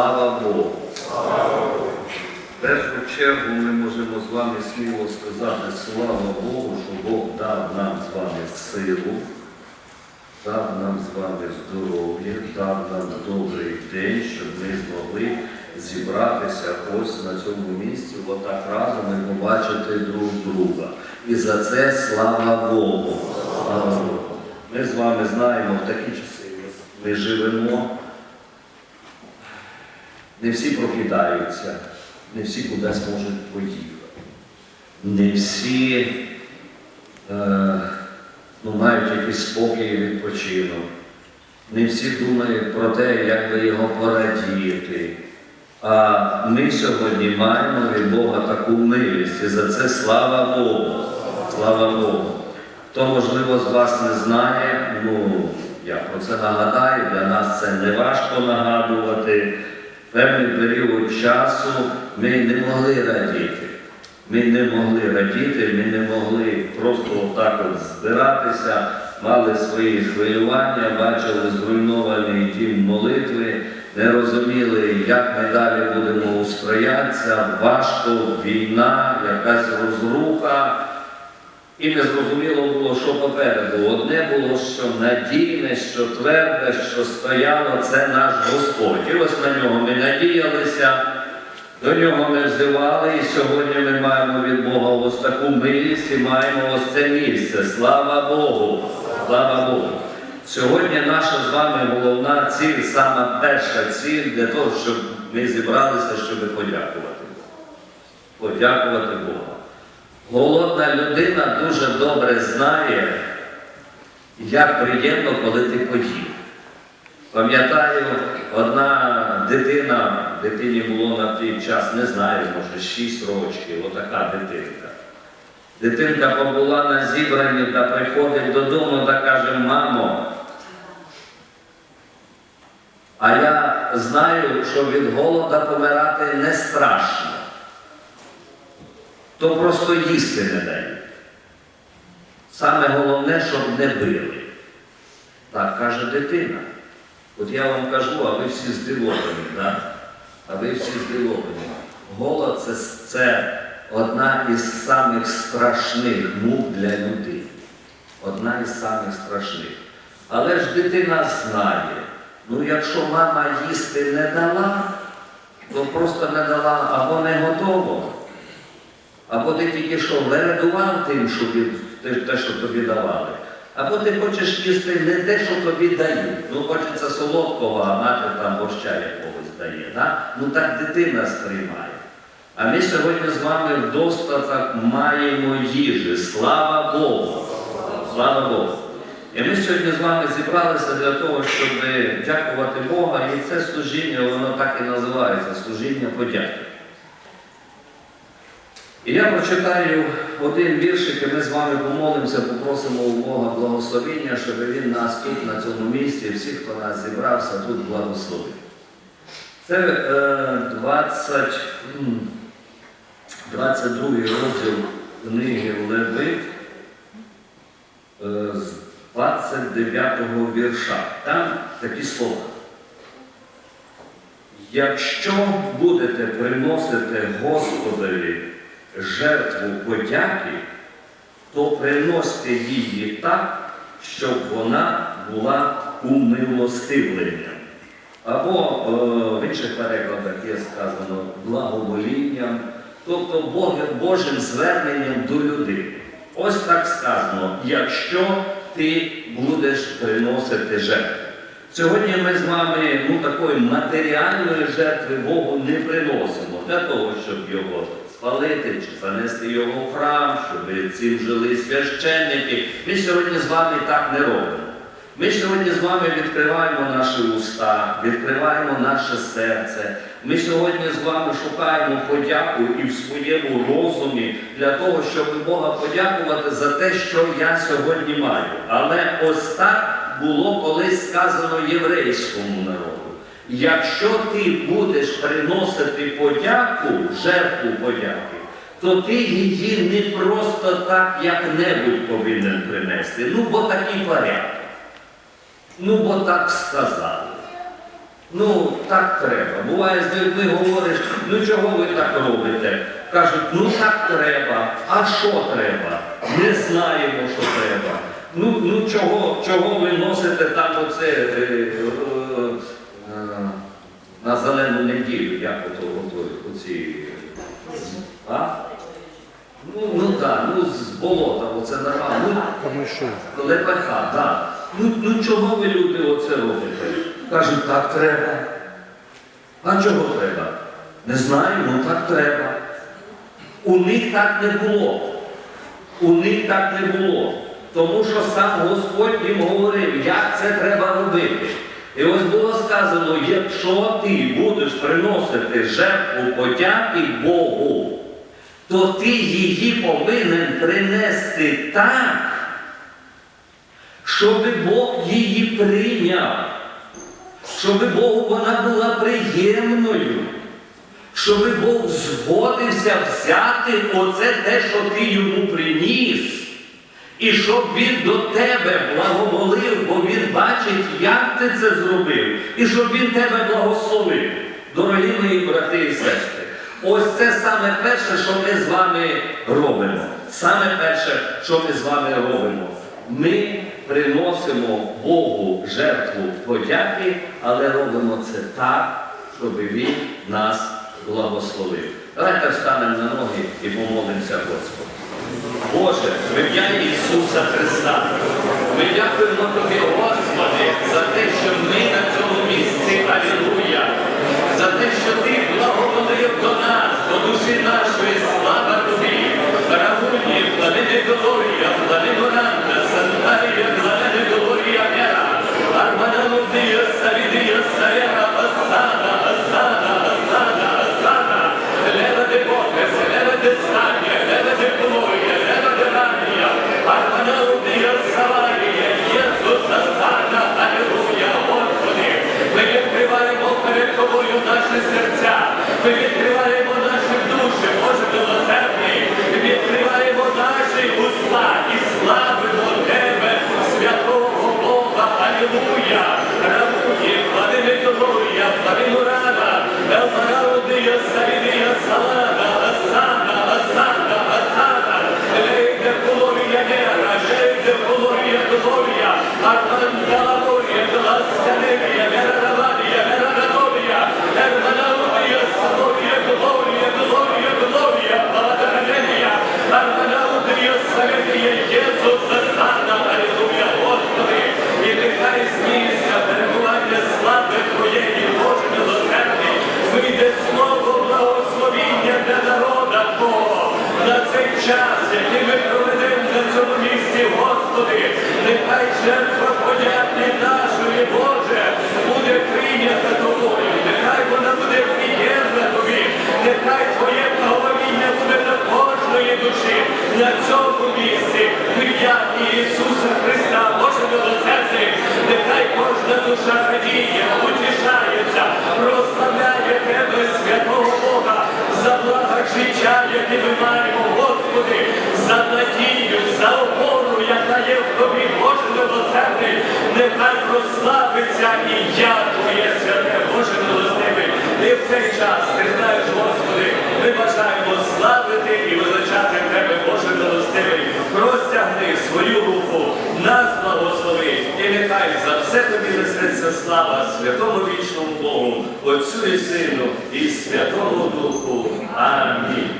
Слава Богу! В першу чергу ми можемо з вами сміло сказати слава Богу, що Бог дав нам з вами силу, дав нам з вами здоров'я, дав нам добрий день, щоб ми змогли зібратися ось на цьому місці, отак разом і побачити друг друга. І за це слава Богу. Слава Богу. Ми з вами знаємо в такі часи. Ми живемо. Не всі прокидаються, не всі кудись можуть поїхати. Не всі е, ну, мають якийсь спокій і відпочинок. Не всі думають про те, як би його порадіти. А ми сьогодні маємо від Бога таку милість. І за це слава Богу. Слава Богу. Хто, можливо, з вас не знає, ну, я про це нагадаю, для нас це не важко нагадувати. Певний період часу ми не могли радіти. Ми не могли радіти, ми не могли просто отак от збиратися, мали свої хвилювання, бачили зруйнований дім молитви, не розуміли, як ми далі будемо устроятися, важко, війна, якась розруха. І не зрозуміло було, що попереду. Одне було, що надійне, що тверде, що стояло, це наш Господь. І ось на нього ми надіялися, до нього ми взивали, і сьогодні ми маємо від Бога ось таку милість і маємо ось це місце. Слава Богу! Слава Богу! Сьогодні наша з вами головна ціль, сама перша ціль для того, щоб ми зібралися, щоб подякувати Подякувати Богу. Голодна людина дуже добре знає, як приємно, коли ти поїв. Пам'ятаю, одна дитина, дитині було на той час, не знаю, може, 6 років, отака дитинка. Дитинка побула на зібранні та приходить додому та каже, мамо, а я знаю, що від голода помирати не страшно то просто їсти не дають. Саме головне, щоб не били. Так каже дитина. От я вам кажу, а ви всі здивовані, да? а ви всі здивовані. Голод це, це одна із самих страшних мук для людини. Одна із самих страшних. Але ж дитина знає, ну якщо мама їсти не дала, то просто не дала або не готово. Або ти тільки що вередував тим, що те, те, що тобі давали. Або ти хочеш їсти не те, що тобі дають. Ну, хочеться солодкого, а мати там борща якогось дає. Да? Ну так дитина сприймає. А ми сьогодні з вами в достаток маємо їжі. Слава Богу! Слава Богу! І ми сьогодні з вами зібралися для того, щоб дякувати Бога. І це служіння, воно так і називається служіння подяки. І я прочитаю один віршик, і ми з вами помолимося, попросимо у Бога благословення, щоб Він нас тут, на цьому місці, всіх, хто нас зібрався, тут благословив. Це е, 20, 22 розділ книги Левит е, з 29 вірша. Там такі слова. Якщо будете приносити Господові жертву подяки, то приносьте її так, щоб вона була умилостивленням. Або е, в інших перекладах є сказано благоволінням, тобто Божим зверненням до людини. Ось так сказано, якщо ти будеш приносити жертву. Сьогодні ми з вами ну, такої матеріальної жертви Богу не приносимо для того, щоб його спалити чи занести його в храм, щоб цим жили священники. Ми сьогодні з вами так не робимо. Ми сьогодні з вами відкриваємо наші уста, відкриваємо наше серце. Ми сьогодні з вами шукаємо подяку і в своєму розумі для того, щоб Бога подякувати за те, що я сьогодні маю. Але ось так було колись сказано єврейському народу. Якщо ти будеш приносити подяку, жертву подяки, то ти її не просто так як-небудь повинен принести. Ну, бо такий порядок. Ну, бо так сказали. Ну, так треба. Буває, з людьми говориш, ну чого ви так робите? Кажуть, ну так треба. А що треба? Не знаємо, що треба. Ну, ну чого, чого ви носите там оце е, на зелену неділю, ото, ото, оці. А? Ну, ну так, ну з болота, оце нормально. Ну. Лепеха, так. Ну, ну чого ви люди оце робите? Кажуть, так треба. А чого треба? Не знаю, ну так треба. У них так не було. У них так не було. Тому що сам Господь їм говорив, як це треба робити. І ось було сказано, якщо ти будеш приносити жертву подяки Богу, то ти її повинен принести так, щоб Бог її прийняв, щоб Богу вона була приємною, щоб Бог згодився взяти оце те, що ти йому приніс, і щоб він до тебе благоволив, бо він бачить, як ти це зробив, і щоб він тебе благословив. Дорогі мої брати і сестри, ось це саме перше, що ми з вами робимо. Саме перше, що ми з вами робимо. Ми приносимо Богу жертву подяки, але робимо це так, щоб Він нас благословив. Давайте встанемо на ноги і помолимося Господу. Боже, в ім'я Ісуса Христа, ми дякуємо Тобі, Господи, ми відкриваємо наші душі, Боже милосердний, відкриваємо наші уста і славимо Тебе, святого Бога, Алілуя, Равує, Владимир Глорія, Владимир Рада, Елмараудия, Савідія, Салада, Асана, Асана, Асана, Лейде Глорія Нера, Шейде Глорія Глорія, Арман несеться слава святому вічному Богу, Отцю і Сину і Святому Духу. Амінь.